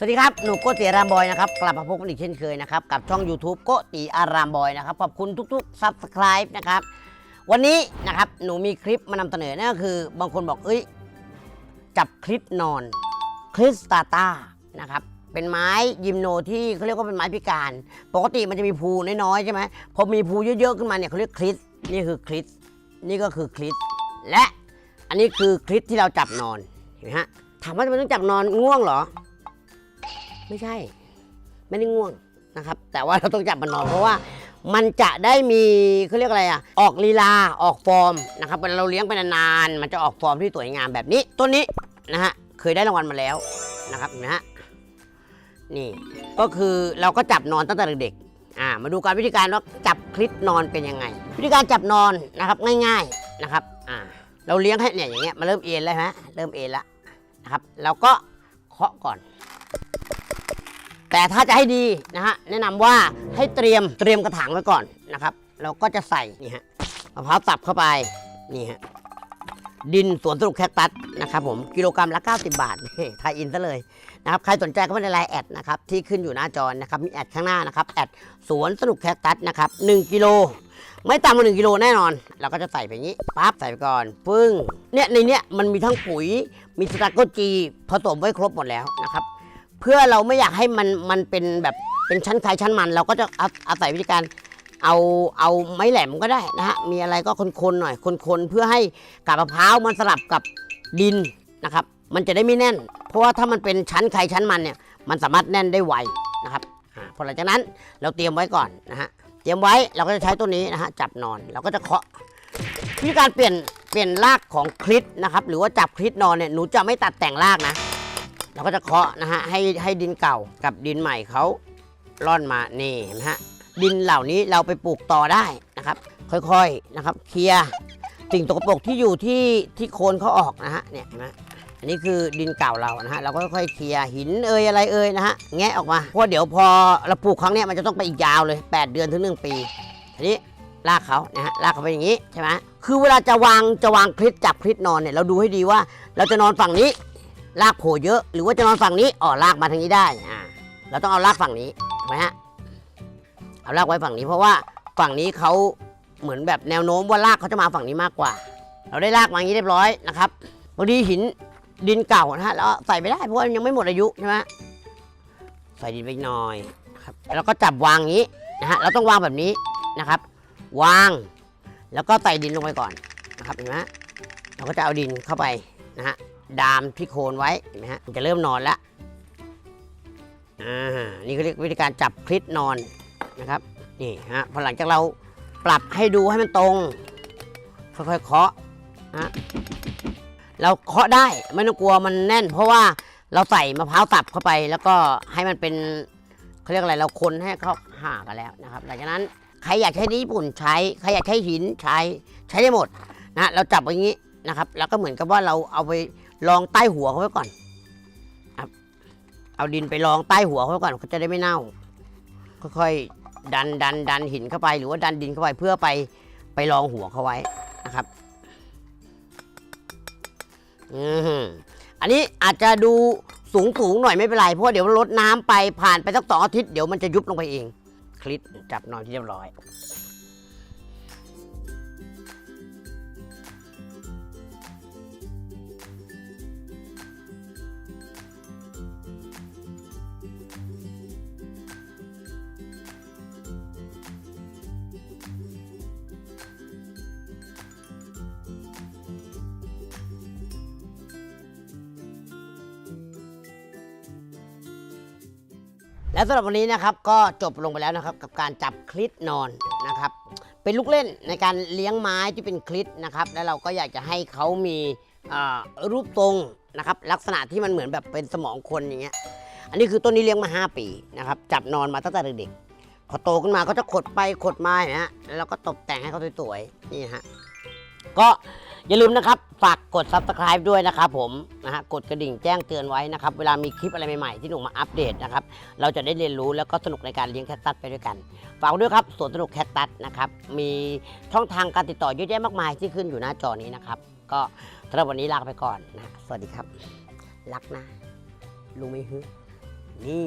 สวัสดีครับ หนูโกติอารามบอยนะครับ กลับมาพบกันอีกเช่นเคยนะครับ กับช่อง YouTube โกติอารามบอยนะครับ ขอบคุณทุกๆ Subscribe นะครับ วันนี้นะครับ หนูมีคลิปมานำเสนอนั่นก็คือ บางคนบอก เอ้ย จับคลิปนอนคริสตาตานะครับ เป็นไม้ยิมโนที่เขาเรียกว่าเป็นไม้พิการ ปกติมันจะมีภูน้อยๆใช่ไหมพอมีภูเยอะๆขึ้นมาเนี่ยเขาเรียกคริสนี่คือคริสนี่ก็คือคริสและอันนี้คือคลิปที่เราจับนอนเห็นไหมฮะถามว่าทำไมต้องจับนอนง่วงเหรอ ไม่ใช่ ไม่ได้ง่วงนะครับ แต่ว่าเราต้องจับมันนอนเพราะว่า มันจะได้มีเขาเรียกอะไรอะออกลีลาออกฟอร์มนะครับเวลาเราเลี้ยงไปนานๆมันจะออกฟอร์มที่สวยงามแบบนี้ต้นนี้นะฮะเคยได้รางวัลมาแล้วนะครับเห็นไหมฮะนี่ก็คือเราก็จับนอนตั้งแต่เด็กอ่ามาดูการวิธีการว่าจับคลิปนอนเป็นยังไง วิธีการจับนอนนะครับง่ายๆนะครับอ่าเราเลี้ยงให้เนี่ยอย่างเงี้ยมาเริ่มเอ็นแล้วฮะเริ่มเอ็นล้วนะครับเราก็เคาะก่อน แต่ถ้าจะให้ดีนะฮะแนะนำว่าให้เตรียมเตรียมกระถางไว้ก่อนนะครับ เราก็จะใส่นี่ฮะมะพร้าวสับเข้าไปนี่ฮะดินสวนสนุกแคคตัสนะครับผมกิโลกรัมละ 90 บาทไทยอินซะเลยนะครับใครสนใจก็มาในไลน์แอดนะครับที่ขึ้นอยู่หน้าจอนะครับมีแอดข้างหน้านะครับแอดสวนสนุกแคคตัสนะครับ1กิโลไม่ต่ำกว่า1กิโลแน่นอน เราก็จะใส่ไปอย่างนี้ปั๊บใส่ไปก่อน ปึ้งเนี่ยในเนี้ยมันมีทั้งปุ๋ยมีสตาร์โกจีผสมไว้ครบหมดแล้วนะครับ พื่อเราไม่อยากให้มันมันเป็นแบบเป็นชั้นใครชั้นมันเราก็จะอาอาศัยวิธีการเอาเอาไม้แหลมก็ได้นะฮะมีอะไรก็คนๆหน่อยคนๆเพื่อให้กาบมะพร้าวมันสลับกับดินนะครับ มันจะได้ไม่แน่น เพราะว่าถ้ามันเป็นชั้นใครชั้นมันเนี่ยมันสามารถแน่นได้ไวนะครับพอหลังจากนั้นเราเตรียมไว้ก่อนนะฮะเตรียมไว้เราก็จะใช้ตัวนี้นะฮะจับนอนเราก็จะเคาะวิธีการเปลี่ยนเปลี่ยนรากของคลิปนะครับหรือว่าจับคลิปนอนเนี่ยหนูจะไม่ตัดแต่งรากนะ เราก็จะเคาะนะฮะให้ให้ดินเก่ากับดินใหม่เขาร่อนมานี่เห็นไหมฮะดินเหล่านี้เราไปปลูกต่อได้นะครับ ค่อยๆนะครับ เคลียร์สิ่งตกปรกที่อยู่ที่ที่โคนเขาออกนะฮะเนี่ยเห็นไหมอันนี้คือดินเก่าเรานะฮะเราก็ค่อยๆเคลียร์หินเอ่ยอะไรเอ่ยนะฮะแงะออกมาเพราะเดี๋ยวพอเราปลูกครั้งเนี้ยมันจะต้องไปอีกยาวเลย 8 เดือนถึง1ปีทีนี้ลากเขานะฮะลากเขาไปอย่างนี้ใช่ไหมคือเวลาจะวางจะวางคลิปจับคลิปนอนเนี่ยเราดูให้ดีว่า เราจะนอนฝั่งนี้ ลากโผล่เยอะ หรือว่าจะนอนฝั่งนี้อ๋อลากมาทางนี้ได้อ่าเราต้องเอาลากฝั่งนี้ถูกไหมฮะเอาลากไว้ฝั่งนี้เพราะว่าฝั่งนี้เขาเหมือนแบบแนวโน้มว่าลากเขาจะมาฝั่งนี้มากกว่า เราได้ลากมาอย่างนี้เรียบร้อยนะครับบางทีหินดินเก่านะฮะแล้วใส่ไม่ได้เพราะว่ามันยังไม่หมดอายุใช่ไหมใส่ดินไปหน่อยครับแล้วก็จับวางอย่างนี้นะฮะเราต้องวางแบบนี้นะครับ วางแล้วก็ใส่ดินลงไปก่อนนะครับเห็นไหมเราก็จะเอาดินเข้าไปนะฮะ ดามที่โคนไว้เห็นไหมฮะจะเริ่มนอนแล้วอ่านี่เขาเรียกวิธีการจับคลิปนอนนะครับนี่ฮะพอหลังจากเราปรับให้ดูให้มันตรงค่อยๆเคาะนะฮะเราเคาะได้ไม่ต้องกลัวมันแน่น เพราะว่าเราใส่มะพร้าวสับเข้าไป แล้วก็ให้มันเป็นเขาเรียกอะไรเราคนให้เขาห่ากันแล้วนะครับหลังจากนั้นใครอยากใช้ที่ญี่ปุ่นใช้ใครอยากใช้หินใช้ใช้ได้หมดนะเราจับไว้อย่างนี้นะครับ แล้วก็เหมือนกับว่าเราเอาไป ลองใต้หัวเขาไว้ก่อน เอาดินไปลองใต้หัวเขาไว้ก่อนเขาจะได้ไม่เน่า ค่อยๆดันดันดันหินเข้าไป หรือว่าดันดินเข้าไปเพื่อไปไปรองหัวเขาไว้นะครับอืมอันนี้อาจจะดูสูงสูงหน่อยไม่เป็นไรเพราะาเดี๋ยวลดน้ำไปผ่านไปสักสองอาทิตย์เดี๋ยวมันจะยุบลงไปเอง คลิปจับนอนที่เรียบร้อย และสำหรับวันนี้นะครับก็จบลงไปแล้วนะครับกับการจับคลิปนอนนะครับ เป็นลูกเล่นในการเลี้ยงไม้ที่เป็นคลิปนะครับ แล้วเราก็อยากจะให้เขามีรูปทรงนะครับ ลักษณะที่มันเหมือนแบบเป็นสมองคนอย่างเงี้ยอันนี้คือต้นนี้เลี้ยงมา 5 ปีนะครับจับนอนมาตั้งแต่เด็กๆพอโตขึ้นมาก็จะขดไปขดมาเนไหมฮะแล้วเราก็ตกแต่งให้เขาสวยๆนี่ฮะก็อย่าลืมนะครับ ฝากกด subscribe ด้วยนะครับผมนะฮะกดกระดิ่งแจ้งเตือนไว้นะครับ เวลามีคลิปอะไรใหม่ๆที่หนูมาอัปเดตนะครับ เราจะได้เรียนรู้แล้วก็สนุกในการเลี้ยงแคทตัสไปด้วยกัน ฝากด้วยครับสวนสนุกแคทตัสนะครับ มีช่องทางการติดต่อเยอะแยะมากมายที่ขึ้นอยู่หน้าจอนี้นะครับ ก็สำหรับวันนี้ลาไปก่อนนะ สวัสดีครับ รักนะรู้ไหมฮึนี่